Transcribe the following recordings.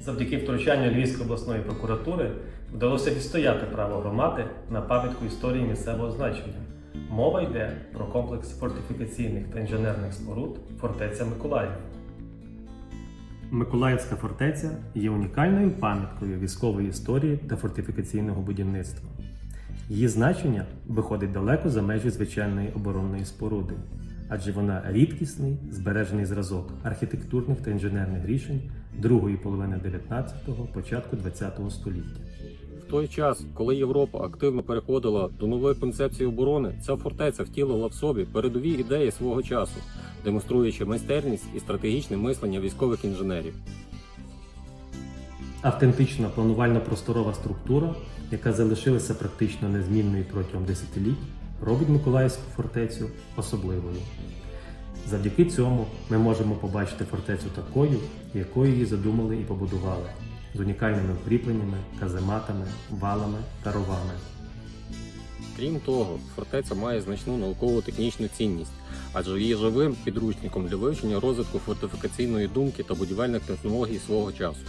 Завдяки втручанню Львівської обласної прокуратури вдалося відстояти право громади на пам'ятку історії місцевого значення. Мова йде про комплекс фортифікаційних та інженерних споруд фортеця Миколаїв. Миколаївська фортеця є унікальною пам'яткою військової історії та фортифікаційного будівництва. Її значення виходить далеко за межі звичайної оборонної споруди, адже вона рідкісний збережений зразок архітектурних та інженерних рішень другої половини 19-го, початку 20-го століття. В той час, коли Європа активно переходила до нової концепції оборони, ця фортеця втілила в собі передові ідеї свого часу, демонструючи майстерність і стратегічне мислення військових інженерів. Автентична планувально-просторова структура, яка залишилася практично незмінною протягом десятиліть, робить Миколаївську фортецю особливою. Завдяки цьому ми можемо побачити фортецю такою, якою її задумали і побудували, з унікальними укріпленнями, казематами, валами та ровами. Крім того, фортеця має значну науково-технічну цінність, адже є живим підручником для вивчення розвитку фортифікаційної думки та будівельних технологій свого часу.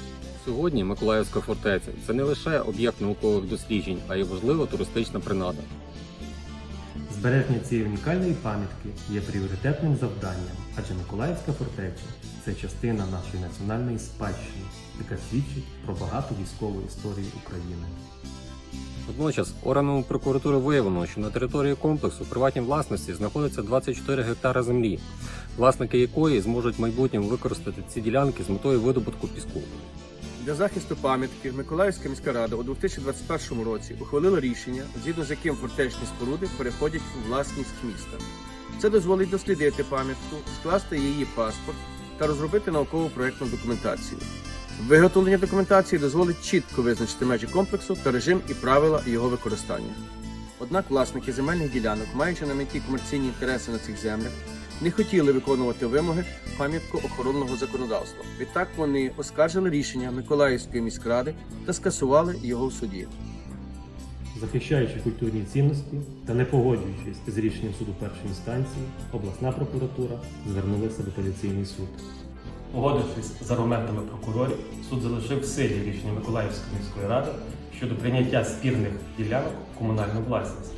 Сьогодні Миколаївська фортеця це не лише об'єкт наукових досліджень, а й важлива туристична принада. Збереження цієї унікальної пам'ятки є пріоритетним завданням, адже Миколаївська фортеця це частина нашої національної спадщини, яка свідчить про багату військову історію України. Водночас органами прокуратури виявлено, що на території комплексу приватній власності знаходиться 24 гектари землі, власники якої зможуть в майбутньому використати ці ділянки з метою видобутку піску. Для захисту пам'ятки Миколаївська міська рада у 2021 році ухвалила рішення, згідно з яким фортечні споруди переходять у власність міста. Це дозволить дослідити пам'ятку, скласти її паспорт та розробити наукову проєктну документацію. Виготовлення документації дозволить чітко визначити межі комплексу та режим і правила його використання. Однак власники земельних ділянок, маючи на меті комерційні інтереси на цих землях, не хотіли виконувати вимоги пам'ятко-охоронного законодавства. Відтак вони оскаржили рішення Миколаївської міськради та скасували його в суді. Захищаючи культурні цінності та не погоджуючись з рішенням суду першої інстанції, обласна прокуратура звернулася в апеляційний суд. Погодившись з аргументами прокурорів, суд залишив в силі рішення Миколаївської міської ради щодо прийняття спірних ділянок в комунальну власність.